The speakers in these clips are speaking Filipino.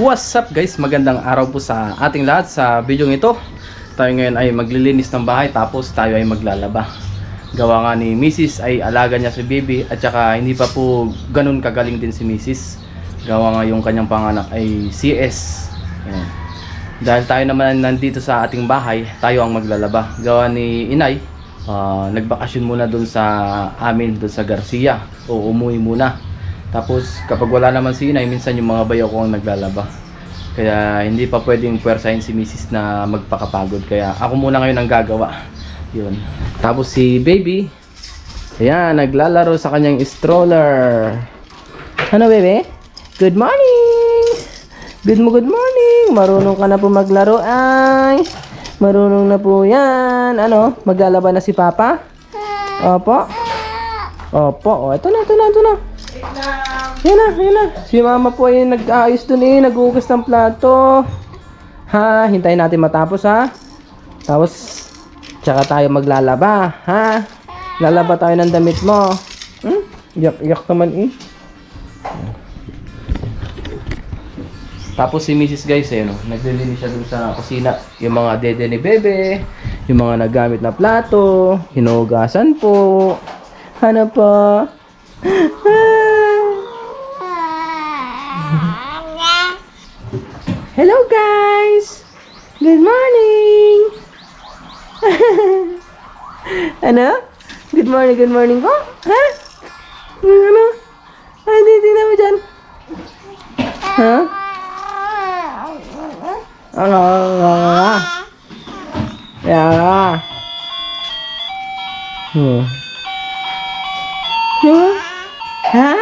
What's up guys? Magandang araw po sa ating lahat sa video ito. Tayo ngayon ay maglilinis ng bahay tapos tayo ay maglalaba. Gawa nga ni Mrs. ay alaga niya si baby at saka hindi pa po ganun kagaling din si Mrs. Gawa nga yung kanyang panganak ay CS. Ayan. Dahil tayo naman nandito sa ating bahay, tayo ang maglalaba. Gawa ni Inay, ah, nagbakasyon muna doon sa amin, doon sa Garcia. O umuwi muna. Tapos kapag wala naman si Inay, minsan yung mga bayaw ko ang naglalaba. Kaya hindi pa pwedeng puwersahin si Mrs. na magpakapagod. Kaya ako muna ngayon ang gagawa. Yun. Tapos si baby, ayan, naglalaro sa kanyang stroller. Ano bebe? Good morning! Good mo, good morning! Marunong ka na po maglaro ay. Marunong na po yan. Ano? Maglalaba na si Papa? Opo. Opo. O, ito na, ito na, ito na. Yan na, yan na. Si mama po ay nag-aayos dun eh. Nag-uugas ng plato. Ha? Hintayin natin matapos ha. Tapos, tsaka tayo maglalaba. Ha? Lalaba tayo ng damit mo. Hmm? Iyak-iyak naman eh. Tapos si Mrs. guys, eh, no, naglilinis siya dun sa kusina. Yung mga dede ni Bebe, yung mga nagamit na plato, hinugasan po. Ano po? Good morning! ano? Good morning, good morning po? Ha? Ano? Ay, hindi, mo dyan. Ha? Ano? Yeah. Hmm. Huh? Ha?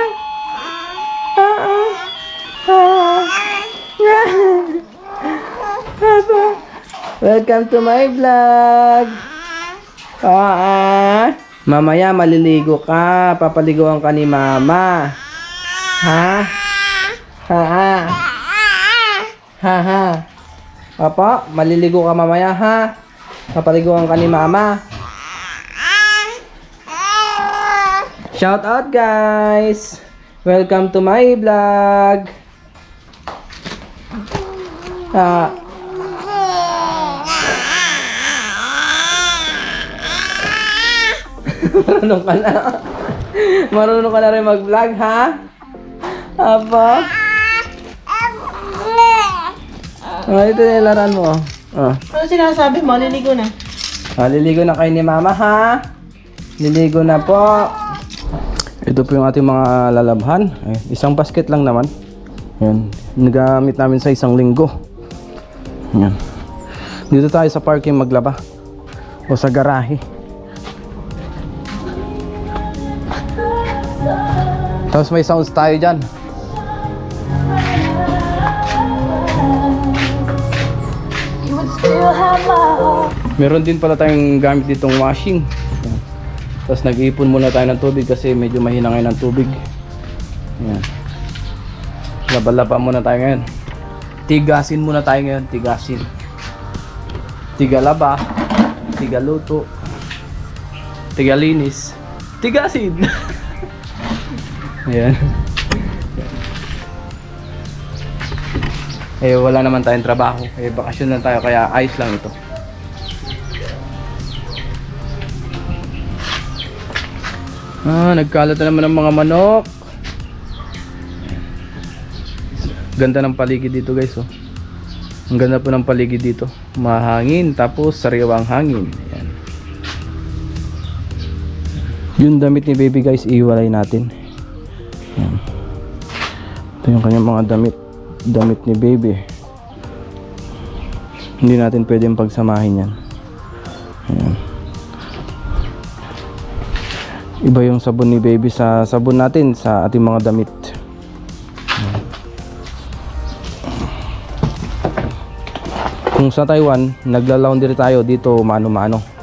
Welcome to my vlog. Ah, mamaya maliligo ka. Papaliguan ka ni mama. Ha? Ha? Ha? Ha? Ha? Papa, maliligo ka mamaya ha. Papaliguan ka ni mama. Shout out guys. Welcome to my vlog. Ah. Marunong ka na. Marunong ka na rin mag-vlog, ha? Apa? Oh, ito na yung laran mo. Oh. Ano sinasabi mo? Liligo na. Ah, liligo na kayo ni mama, ha? Liligo na po. Ito po yung ating mga lalabhan. Ay, isang basket lang naman. Yan. Nagamit namin sa isang linggo. Yan. Dito tayo sa parking maglaba. O sa garahe. Tapos may sounds tayo dyan. Meron din pala tayong gamit ditong washing. Tapos nag-iipon muna tayo ng tubig kasi medyo mahina ngayon ng tubig. Yan. Laba-laba muna tayo ngayon. Tigasin muna tayo ngayon, tigasin. Tigalaba, tigaluto, tigalinis, tigasin. Ayan. Eh wala naman tayong trabaho. Eh bakasyon lang tayo kaya ayos lang ito. Ah, nagkalat na naman ng mga manok. Ganda ng paligid dito guys oh. Ang ganda po ng paligid dito. Mahangin tapos sariwang hangin. Ayan. Yung damit ni baby guys, iwalay natin. Ayan. Ito yung kanyang mga damit. Damit ni baby. Hindi natin pwedeng pagsamahin yan. Ayan. Iba yung sabon ni baby sa sabon natin sa ating mga damit. Kung sa Taiwan, nagla-laundry tayo dito mano-mano.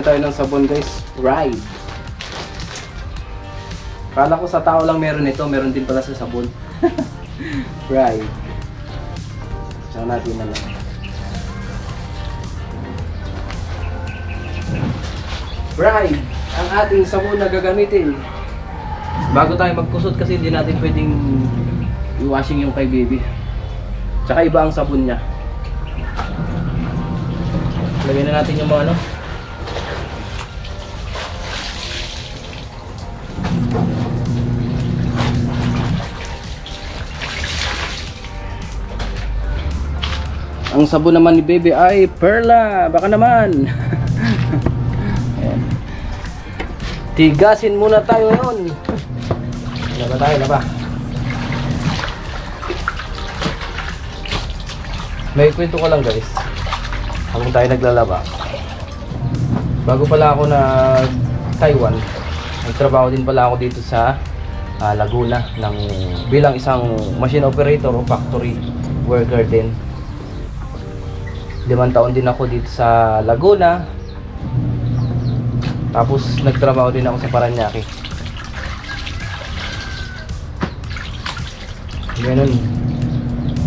na tayo ng sabon guys. Ride. Kala ko sa tao lang meron ito, meron din pala sa sabon. Ride. Tsaka natin na lang. Ride ang ating sabon na gagamitin. Bago tayo magkusot kasi hindi natin pwedeng i-washing yung kay baby. Tsaka iba ang sabon niya. Lagyan na natin yung mga ano, Ang sabon naman ni baby ay Perla. Baka naman. Ayan. Tigasin muna tayo ngayon. Laba tayo, laba. May kwento ko lang guys. Habang tayo naglalaba. Bago pala ako nag Taiwan, nagtrabaho din pala ako dito sa ah, Laguna ng bilang isang machine operator o factory worker din. Limang taon din ako dito sa Laguna. Tapos nagtrabaho din ako sa Paranaque. Ganun.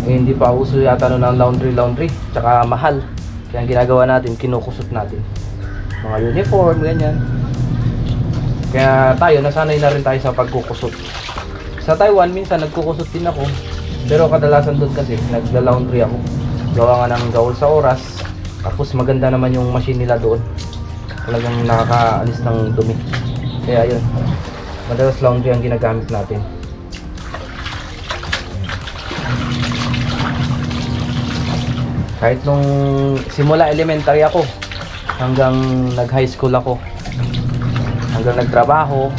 Eh, hindi pa uso yata nun ng laundry laundry. Tsaka mahal. Kaya ang ginagawa natin, kinukusot natin. Mga uniform, ganyan. Kaya tayo, nasanay na rin tayo sa pagkukusot. Sa Taiwan, minsan nagkukusot din ako. Pero kadalasan doon kasi, nagla-laundry ako. Gawa nga ng gawol sa oras. Tapos maganda naman yung machine nila doon. Talagang nakakaalis ng dumi. Kaya yun. Madalas laundry ang ginagamit natin. Kahit nung simula elementary ako hanggang nag high school ako hanggang nagtrabaho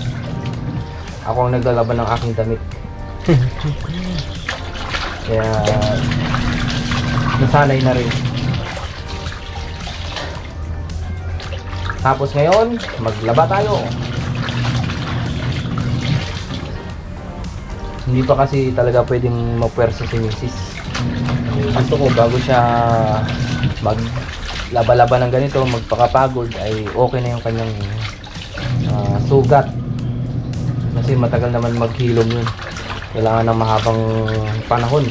ako ang naglalaban ng aking damit kaya nasanay na rin. Tapos ngayon maglaba tayo. Hindi pa kasi talaga pwedeng mapwersa si misis. Gusto ko bago siya mag laba-laba ng ganito magpakapagod ay okay na yung kanyang ah, sugat. Kasi matagal naman maghilom yun. Kailangan ng mahabang panahon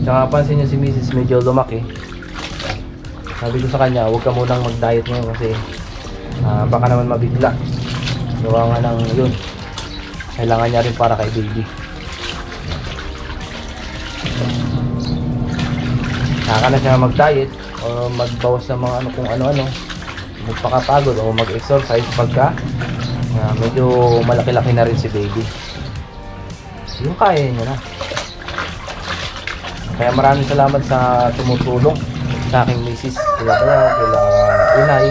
tsaka pansin niyo si Mrs. medyo lumaki. Sabi ko sa kanya huwag ka munang mag diet ngayon kasi ah, baka naman mabigla. Gawa nga ng yun. Kailangan niya rin para kay baby. Saka na siya mag-diet o magbawas ng mga ano kung ano-ano. Magpakapagod o mag-exercise pagka ah, medyo malaki-laki na rin si baby. Yung kaya niya na kaya maraming salamat sa tumutulong sa aking misis kila Bea, kila Inay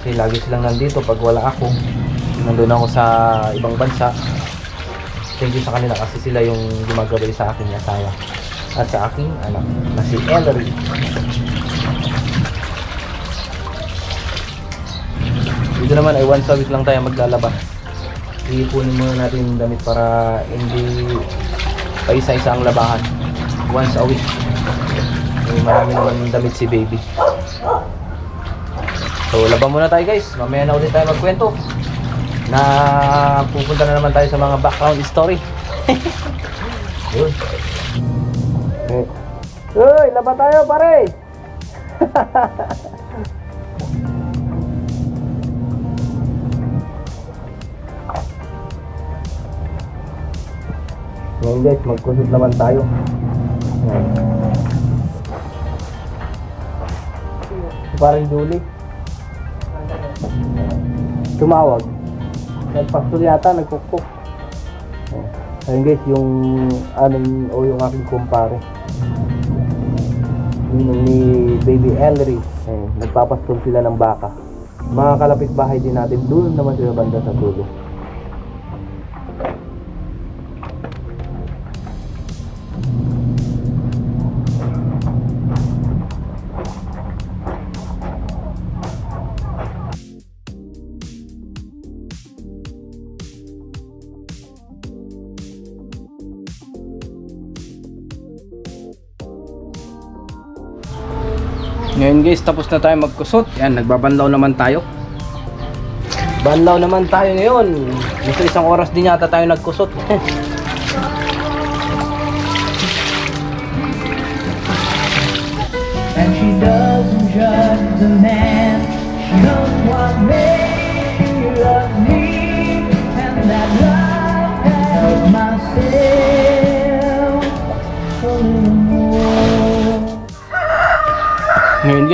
kasi lagi silang nandito pag wala ako nandun ako sa ibang bansa thank you sa kanila kasi sila yung gumagabay sa aking asawa at sa aking anak na si Ellery. Dito naman ay a week lang tayo maglalaba. Iipunin muna natin yung damit para hindi pa isa-isa ang labahan. Once a week. May marami damit si baby. So laban muna tayo guys. Mamaya na ulit tayo magkwento. Na pupunta na naman tayo sa mga background story. Yun. Uy, laba tayo pare. Ngayon guys, magkusot naman tayo. Parang Julie. Tumawag. Nagpastol yata, nagkukuk. Ayan. Ayun guys, yung aning o yung aking kumpare. Yun ni Baby Ellery. Ayun, nagpapastol sila ng baka. Mga kalapit bahay din natin, doon naman sila banda sa dulo. Ngayon guys, tapos na tayo magkusot. Yan, nagbabanlaw naman tayo. Banlaw naman tayo ngayon. Nasa isang oras din yata tayo nagkusot. And she doesn't judge man knows what made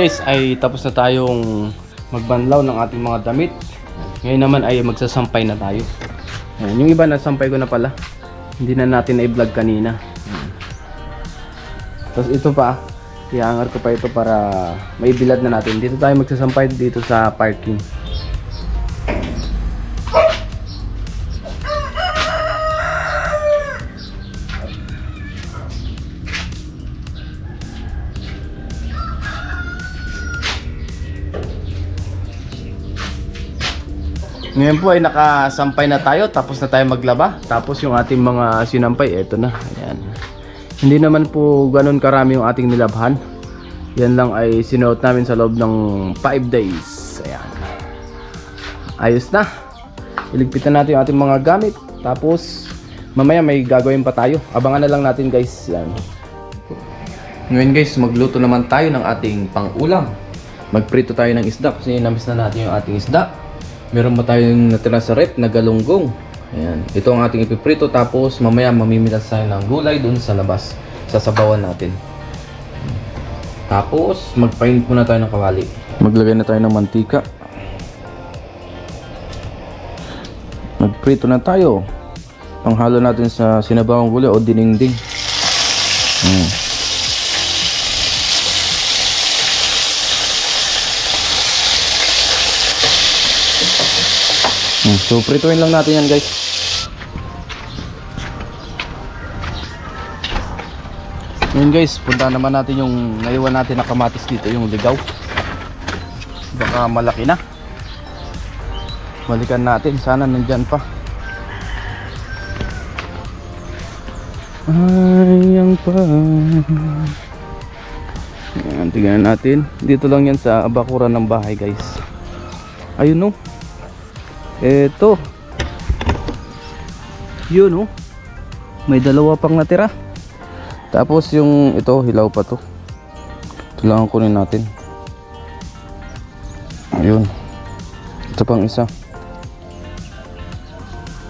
guys ay tapos na tayong magbanlaw ng ating mga damit. Ngayon naman ay magsasampay na tayo. Ayan, yung iba nasampay ko na pala. Hindi na natin na-vlog kanina. Tapos ito pa, iangar ko pa ito para maibilad na natin. Dito tayo magsasampay dito sa parking. Ngayon po ay nakasampay na tayo, tapos na tayo maglaba. Tapos yung ating mga sinampay, eto na. Ayan. Hindi naman po ganun karami yung ating nilabhan. Yan lang ay sinuot namin sa loob ng 5 days. Ayan. Ayos na. Iligpitan natin yung ating mga gamit. Tapos, mamaya may gagawin pa tayo. Abangan na lang natin guys. Yan. Ngayon guys, magluto naman tayo ng ating pang-ulam. Magprito tayo ng isda kasi namis na natin yung ating isda. Meron pa tayong natira sa rep na galunggong. Ayan. Ito ang ating ipiprito tapos mamaya mamimilas tayo ng gulay dun sa labas. Sasabawan natin. Tapos magpainit muna tayo ng kawali. Maglagay na tayo ng mantika. Magprito na tayo. Panghalo natin sa sinabawang gulay o dinengding. Hmm. So, prituin lang natin yan guys. Ngayon guys, punta naman natin yung naiwan natin na kamatis dito, yung ligaw. Baka malaki na. Balikan natin, sana nandyan pa. Ayang pa. Ayan, tingnan natin. Dito lang yan sa bakuran ng bahay guys. Ayun no. Eto. Yun oh. May dalawa pang natira. Tapos yung ito, hilaw pa to. Ito lang ang kunin natin. Ayun. Ito pang isa.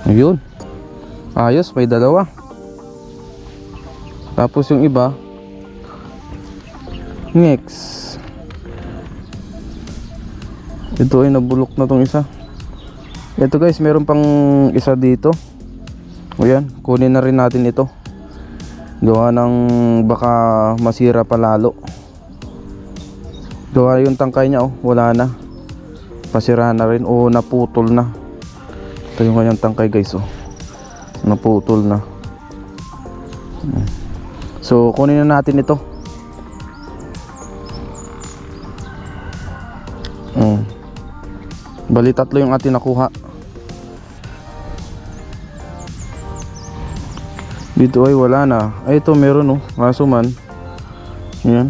Ayun. Ayos, may dalawa. Tapos yung iba, Ngex. Ito ay nabulok na tong isa. Ito guys, meron pang isa dito. O yan, kunin na rin natin ito. Gawa ng baka masira pa lalo. Gawa yung tangkay niya oh, wala na. Pasira na rin o naputol na. Ito yung kanyang tangkay guys oh. Naputol na. Hmm. So kunin na natin ito. Bali tatlo yung atin nakuha. Dito ay wala na. Ay ito meron oh. Kaso man. Yan.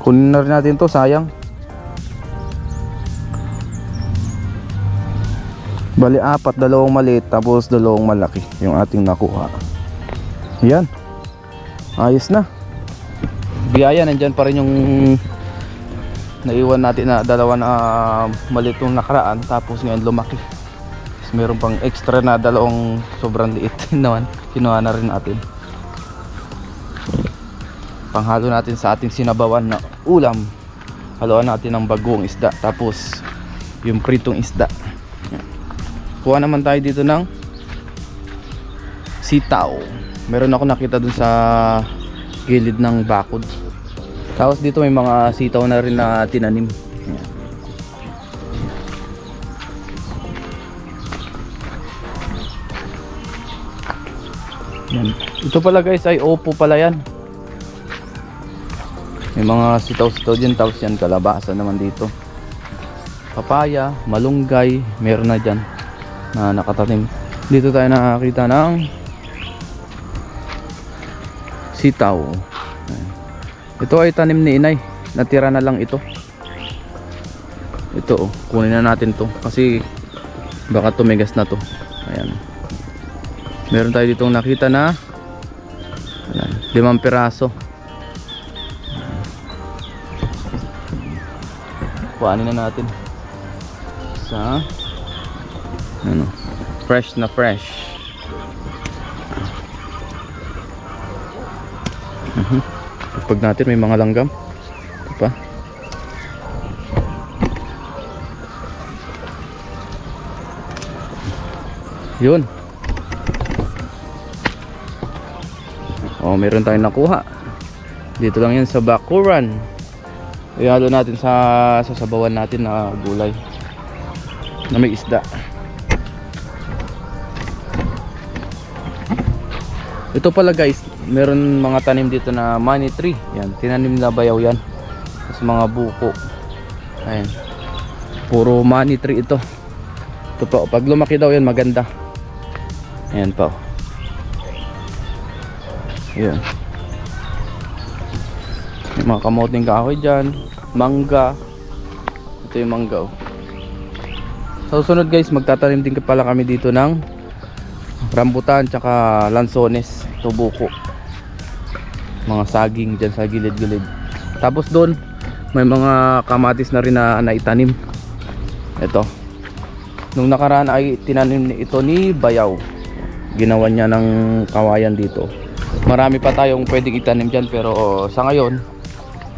Kunin na rin natin to sayang. Bali apat, dalawang maliit tapos dalawang malaki yung ating nakuha. Yan. Ayos na. Biyaya nandyan pa rin yung naiwan natin na dalawa na maliit yung nakaraan tapos ngayon lumaki. Tapos meron pang extra na dalawang sobrang liit naman kinuha na rin natin. Panghalo natin sa ating sinabawan na ulam. Haluan natin ng bagong isda tapos yung pritong isda. Kuha naman tayo dito ng sitaw. Meron ako nakita dun sa gilid ng bakod tapos dito may mga sitaw na rin na tinanim. Ayan. Yan. Ito pala guys ay opo pala yan. May mga sitaw-sitaw dyan tapos yan kalabasa naman dito. Papaya, malunggay, meron na dyan na nakatanim. Dito tayo nakakita ng sitaw. Ito ay tanim ni inay. Natira na lang ito. Ito oh, kunin na natin to kasi baka tumigas na to. Ayan. Meron tayo ditong nakita na ayan, limang piraso. Kuhanin na natin. Sa ano, fresh na fresh. Pag natin may mga langgam. Ito pa. Yun. Oh, meron tayong nakuha. Dito lang yan sa Bakuran. Ihalo natin sa sasabawan natin na gulay. Na may isda. Ito pala guys, meron mga tanim dito na money tree. Yan, tinanim nila bayaw yan. Sa mga buko. Ayan. Puro money tree ito. Ito pa, pag lumaki daw yan maganda. Ayan oh. Ayan. May mga kamoting kahoy dyan. Mangga. Ito yung mangga oh. Sa susunod guys, magtatanim din pala kami dito ng rambutan tsaka lansones, tubuko. Mga saging dyan sa gilid-gilid. Tapos doon, may mga kamatis na rin na naitanim. Ito. Nung nakaraan ay tinanim ni- ito ni Bayaw. Ginawa niya ng kawayan dito. Marami pa tayong pwedeng itanim dyan pero oh, sa ngayon,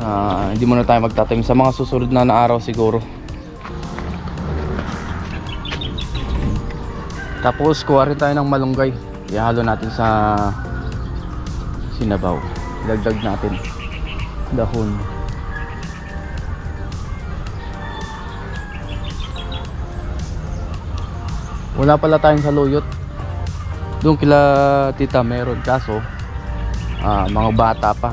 ah, hindi muna tayo magtatanim. Sa mga susunod na, na araw siguro. Tapos kuha rin tayo ng malunggay. Ihalo natin sa sinabaw. Dagdag natin dahon. Wala pala tayong saluyot. Doon kila tita meron kaso ah, mga bata pa.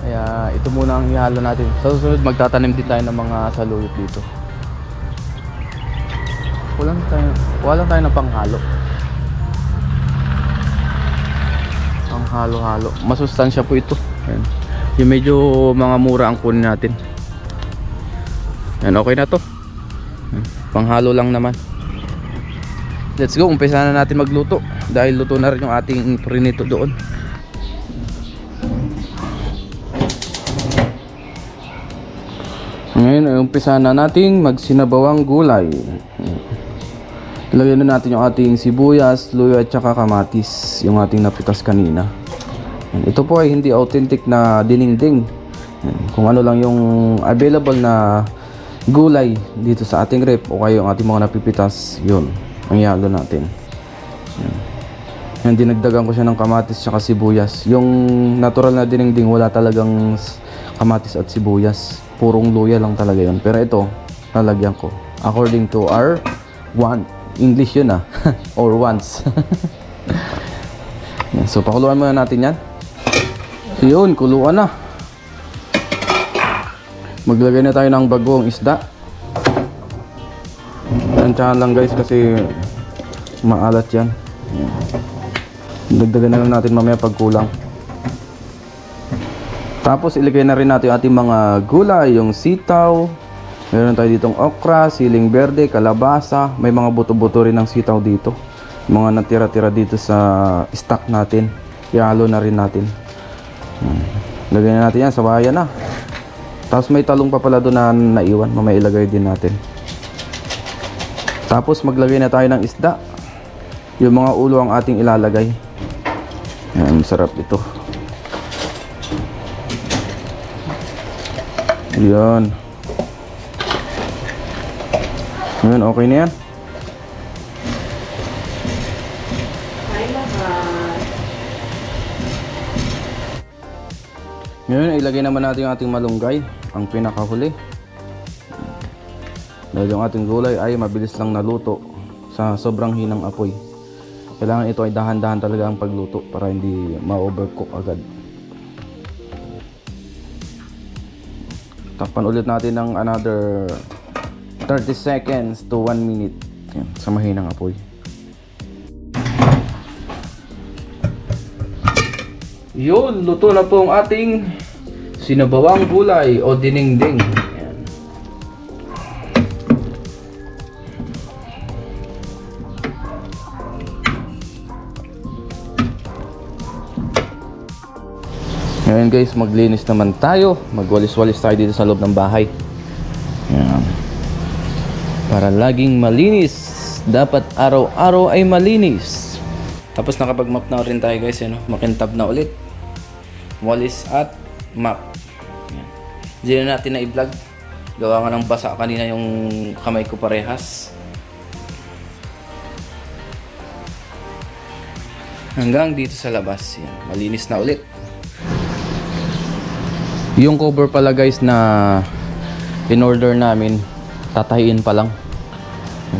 Kaya ito muna ang ihalo natin. Sa susunod magtatanim din tayo ng mga saluyot dito. Walang tayo, walang tayo ng panghalo. Halo-halo. Masustansya po ito. Ayan. Yung medyo mga mura ang kunin natin. Yan, okay na to. Ayan, Panghalo lang naman. Let's go, umpisa na natin magluto. Dahil luto na rin yung ating prinito doon. Ngayon ay umpisa na nating magsinabawang gulay. Ilagyan na natin yung ating sibuyas, luyo at saka kamatis, yung ating napitas kanina. Ito po ay hindi authentic na dininding. Kung ano lang yung available na gulay dito sa ating rep o kayo ang ating mga napipitas, yun, ang ihalo natin. Yan. Dinagdagan ko siya ng kamatis at sibuyas. Yung natural na dininding, wala talagang kamatis at sibuyas. Purong luya lang talaga yun. Pero ito, lalagyan ko. According to our want. English yun ah. Or wants. so, pakuluan muna natin yan. Yun, kuluan na. Maglagay na tayo ng bagong isda. Tansyahan lang guys kasi maalat yan. Dagdagan na lang natin mamaya pag kulang. Tapos ilagay na rin natin yung ating mga gulay, yung sitaw. Meron tayo ditong okra, siling berde, kalabasa. May mga buto-buto rin ng sitaw dito. Mga natira-tira dito sa stock natin. Ihalo na rin natin. Hmm. Lagyan na natin yan, sabayan na. Tapos may talong pa pala doon na naiwan. Mamaya ilagay din natin. Tapos maglagay na tayo ng isda. Yung mga ulo ang ating ilalagay. Yan, masarap ito. Yan. Yan, okay na yan. Ngayon, ilagay naman natin yung ating malunggay, ang pinakahuli. Dahil yung ating gulay ay mabilis lang naluto sa sobrang hinang apoy. Kailangan ito ay dahan-dahan talaga ang pagluto para hindi ma-overcook agad. Takpan ulit natin ng another 30 seconds to 1 minute sa mahinang apoy. Yun, luto na po ang ating sinabawang gulay o dinengdeng. Yan. Ngayon guys, maglinis naman tayo. Magwalis-walis tayo dito sa loob ng bahay. Yan. Yan. Para laging malinis. Dapat araw-araw ay malinis. Tapos nakapag-map na rin tayo guys. Yan, no? Makintab na ulit. Walis at map. Yan. Hindi na natin na i-vlog. Gawa nga ng basa kanina yung kamay ko parehas. Hanggang dito sa labas. Yan. Malinis na ulit. Yung cover pala guys na in order namin, tatahiin pa lang.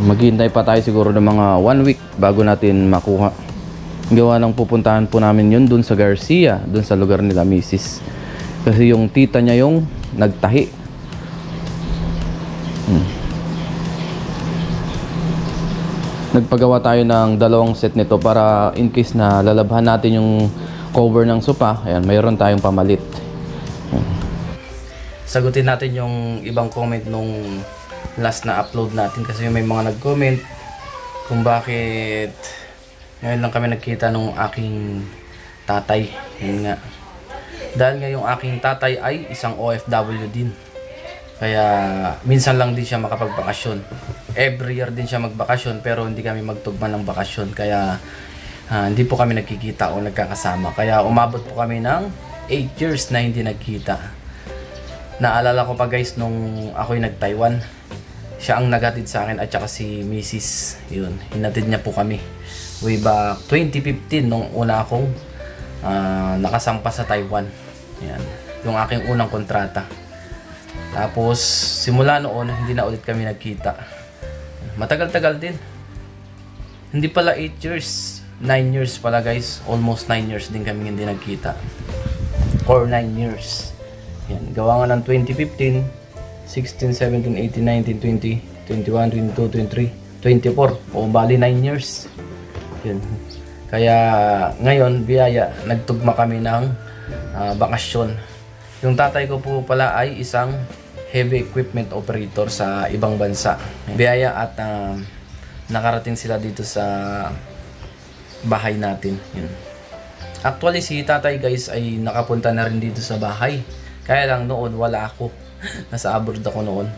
Maghihintay pa tayo siguro ng mga one week bago natin makuha. Gawa ng pupuntahan po namin yun dun sa Garcia, dun sa lugar nila Mrs. Kasi yung tita niya yung nagtahi. Hmm. Nagpagawa tayo ng dalawang set nito para in case na lalabhan natin yung cover ng sopa, ayan, mayroon tayong pamalit. Sagutin natin yung ibang comment nung last na upload natin kasi may mga nag-comment kung bakit ngayon lang kami nagkita nung aking tatay. Yun nga. Dahil nga aking tatay ay isang OFW din. Kaya minsan lang din siya makapagbakasyon. Every year din siya magbakasyon pero hindi kami magtugma ng bakasyon. Kaya ah, hindi po kami nagkikita o nagkakasama. Kaya umabot po kami ng 8 years na hindi nagkita. Naalala ko pa guys nung ako'y nag-Taiwan. Siya ang nagatid sa akin at saka si Mrs. Yun, hinatid niya po kami. Way back 2015 nung una akong ah, nakasampa sa Taiwan. Yan, yung aking unang kontrata. Tapos simula noon hindi na ulit kami nagkita. Matagal-tagal din. Hindi pala 8 years, 9 years pala guys. Almost 9 years din kami hindi nagkita. Or 9 years. Yan, gawa nga ng 2015, 16, 17, 18, 19, 20, 21, 22, 23, 24. O bali 9 years. Yun. Kaya ngayon, biyaya, nagtugma kami ng ah, bakasyon. Yung tatay ko po pala ay isang heavy equipment operator sa ibang bansa. Biyaya at ah, nakarating sila dito sa bahay natin. Yun. Actually, si tatay guys ay nakapunta na rin dito sa bahay. Kaya lang noon wala ako. Nasa abroad ako noon.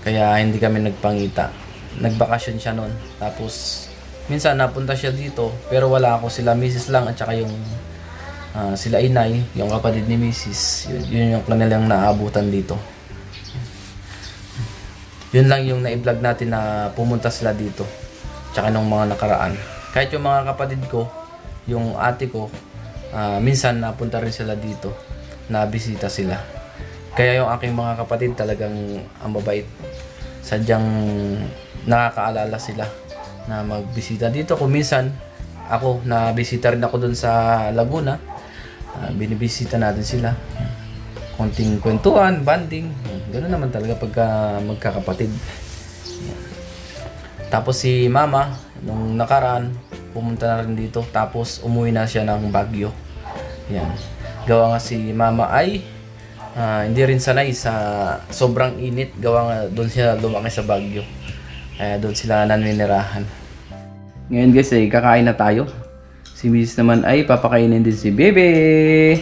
Kaya hindi kami nagpangita. Nagbakasyon siya noon. Tapos minsan napunta siya dito pero wala ako sila misis lang at saka yung ah, sila inay, yung kapatid ni misis. Yun, yun yung kanilang naabutan dito. Yun lang yung na-vlog natin na pumunta sila dito. Tsaka nung mga nakaraan. Kahit yung mga kapatid ko, yung ate ko, ah, minsan napunta rin sila dito. Nabisita sila. Kaya yung aking mga kapatid talagang ang mabait. Sadyang nakakaalala sila na magbisita dito. Kung minsan, ako, nabisita rin ako dun sa Laguna. Ah, binibisita natin sila. Konting kwentuhan, banding. Ganun naman talaga pagka magkakapatid. Tapos si mama, nung nakaraan, pumunta na rin dito. Tapos umuwi na siya ng Baguio. Yan. Gawa nga si mama ay ah, hindi rin sanay sa sobrang init. Gawa nga doon siya lumaki sa Baguio. Kaya doon sila naninirahan. Ngayon guys ay kakain na tayo. Si Mrs. naman ay papakainin din si Bebe.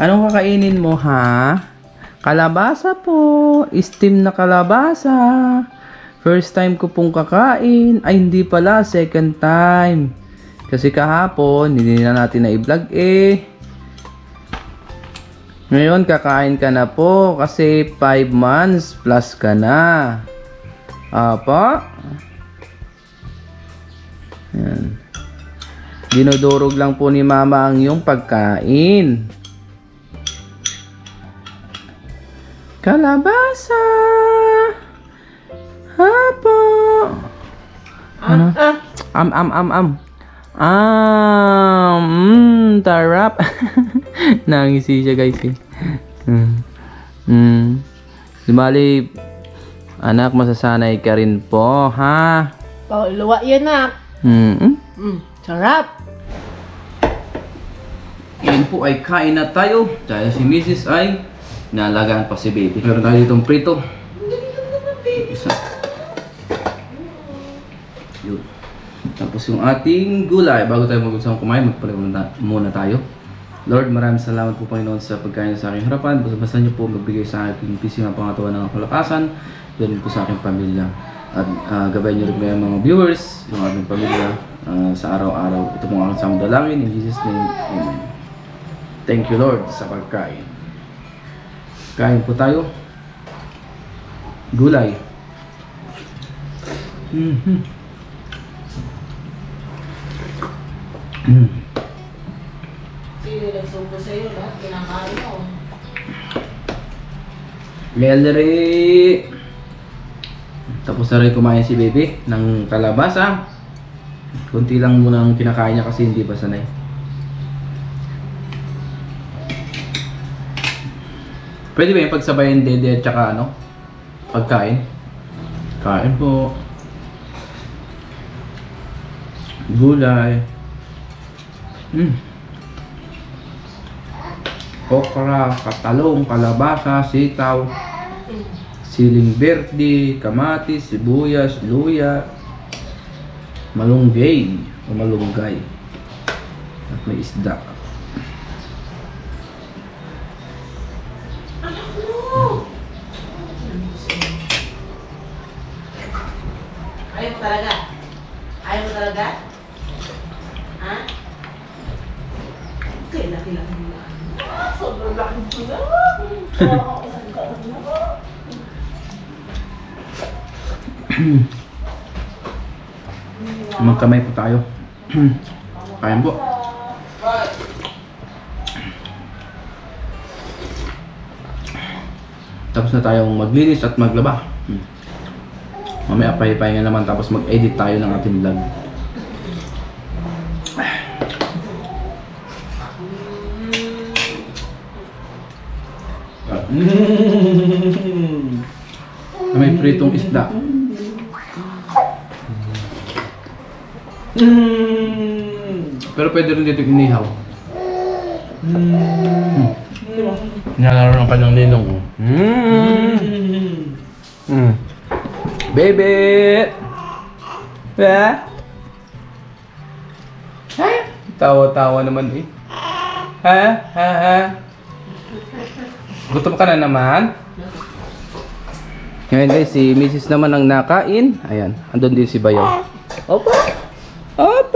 Anong kakainin mo ha? Kalabasa po. Steam na kalabasa. First time ko pong kakain. Ay, hindi pala. Second time. Kasi kahapon, hindi na natin na i-vlog eh. Ngayon, kakain ka na po. Kasi 5 months plus ka na. Apa? Yan. Dinudurog lang po ni mama ang iyong pagkain. Kalabasa! Hapo! Ano? Ah, Am, am, am, am. Ah, mm, tarap. Nangisi siya guys eh. Mm. Mm. Sumali, anak, masasanay ka rin po, ha? oh, luwa yan na. Mm. Mm, sarap. Ngayon po ay kain na tayo dahil si Mrs. ay nalagaan pa si baby. Meron tayo ditong prito. Isa. Yun. Tapos yung ating gulay. Bago tayo mag-usang kumain, magpalagay muna, tayo. Lord, maraming salamat po Panginoon sa pagkain sa aking harapan. Basta niyo po magbigay sa aking pising ang pangatawan ng kalakasan. Ganun po sa aking pamilya. At ah, gabayan niyo rin mga mga viewers, yung aming pamilya ah, sa araw-araw. Ito pong ang samang dalangin. In Jesus' name, Amen. Thank you Lord sa pagkain. Kain po tayo. Gulay. Mhm. Mm. Sino nagsubo sa'yo? Lahat kinakain mo. Melry! Tapos na rin kumain si baby ng kalabasa. Kunti lang muna ang kinakain niya kasi hindi pa sanay. Pwede ba yung pagsabayin dede at saka ano? Pagkain? Kain po. Gulay. Mm. Okra, katalong, kalabasa, sitaw, siling verde, kamatis, sibuyas, luya, malunggay o malunggay. At may isda. Ayaw mo talaga? Ayaw mo talaga? Ha? Okay, laki-laki mo na. Sobrang laki mo na. Magkamay po tayo. Kain po. Tapos na tayong maglinis at maglaba. Hmm. Mamaya pahipahinga naman tapos mag-edit tayo ng ating vlog. Mm. May pritong isda. Mm. Pero pwede rin dito inihaw. Mm. Nilalaro ng kanyang ninong. Mm. Mm. Baby! Ha? Ha? Tawa-tawa naman eh. Ha? Ha? Ha? Gutom ka na naman? Ngayon guys, si Mrs. naman ang nakain. Ayan, andun din si Bayaw. Opo! Opo!